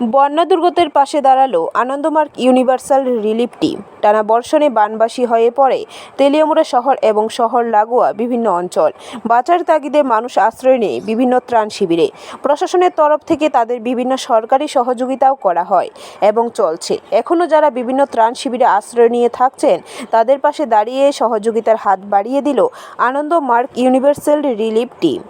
বন্যা দুর্গতের পাশে দাঁড়াল আনন্দমার্গ ইউনিভার্সাল রিলিফ টিম। টানা বর্ষণে বানবাসী হয়ে পড়ে তেলিয়ামুড়া শহর এবং শহর লাগোয়া বিভিন্ন অঞ্চল। বাঁচার তাগিদে মানুষ আশ্রয় নেয় বিভিন্ন ত্রাণ শিবিরে। প্রশাসনের তরফ থেকে তাদের বিভিন্ন সরকারি সহযোগিতাও করা হয় এবং চলছে। এখনও যারা বিভিন্ন ত্রাণ শিবিরে আশ্রয় নিয়ে থাকছেন, তাদের পাশে দাঁড়িয়ে সহযোগিতার হাত বাড়িয়ে দিল আনন্দমার্গ ইউনিভার্সাল রিলিফ টিম।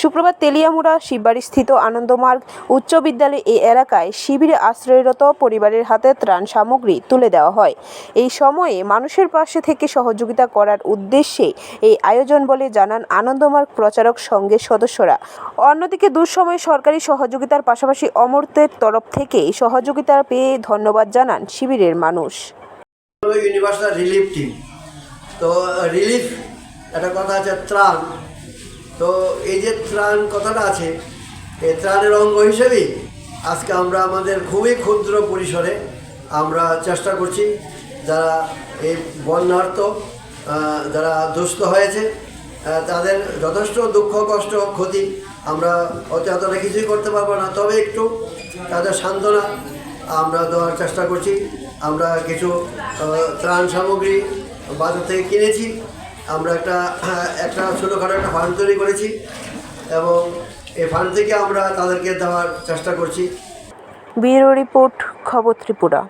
শুক্রবার তেলিয়ামুড়া শিববাড়িস্থিত আনন্দমার্গ উচ্চ বিদ্যালয় এই এলাকায় শিবিরে আশ্রয়রত পরিবারের হাতে ত্রাণ সামগ্রী তুলে দেওয়া হয়। এই সময়ে মানুষের পাশে থেকে সহযোগিতা করার উদ্দেশ্যে এই আয়োজন বলে জানান আনন্দমার্গ প্রচারক সংঘের সদস্যরা। অন্যদিকে দুঃসময়ে সরকারি সহযোগিতার পাশাপাশি অমর্তের তরফ থেকে সহযোগিতা পেয়ে ধন্যবাদ জানান শিবিরের মানুষ। Universal relief team. তো রিলিফ, একটা কথা আছে, ত্রাণ। তো এই যে ত্রাণ কথাটা আছে, এই ত্রাণের অঙ্গ হিসেবেই আজকে আমরা আমাদের খুবই ক্ষুদ্র পরিসরে আমরা চেষ্টা করছি যারা এই বন্যার্থ যারা দুস্থ হয়েছে তাদের যথেষ্ট দুঃখ, কষ্ট, ক্ষতি আমরা হয়তো এতটা কিছুই করতে পারব না। তবে একটু তাদের সান্ত্বনা আমরা দেওয়ার চেষ্টা করছি। আমরা কিছু ত্রাণ সামগ্রী বাজার থেকে কিনেছি। আমরা একটা একটা ছোটোখাটো একটা ফান্ড তৈরি করেছি এবং ফান্ড থেকে আমরা তাদেরকে দেওয়ার চেষ্টা করছি। ব্যুরো রিপোর্ট খবর ত্রিপুরা।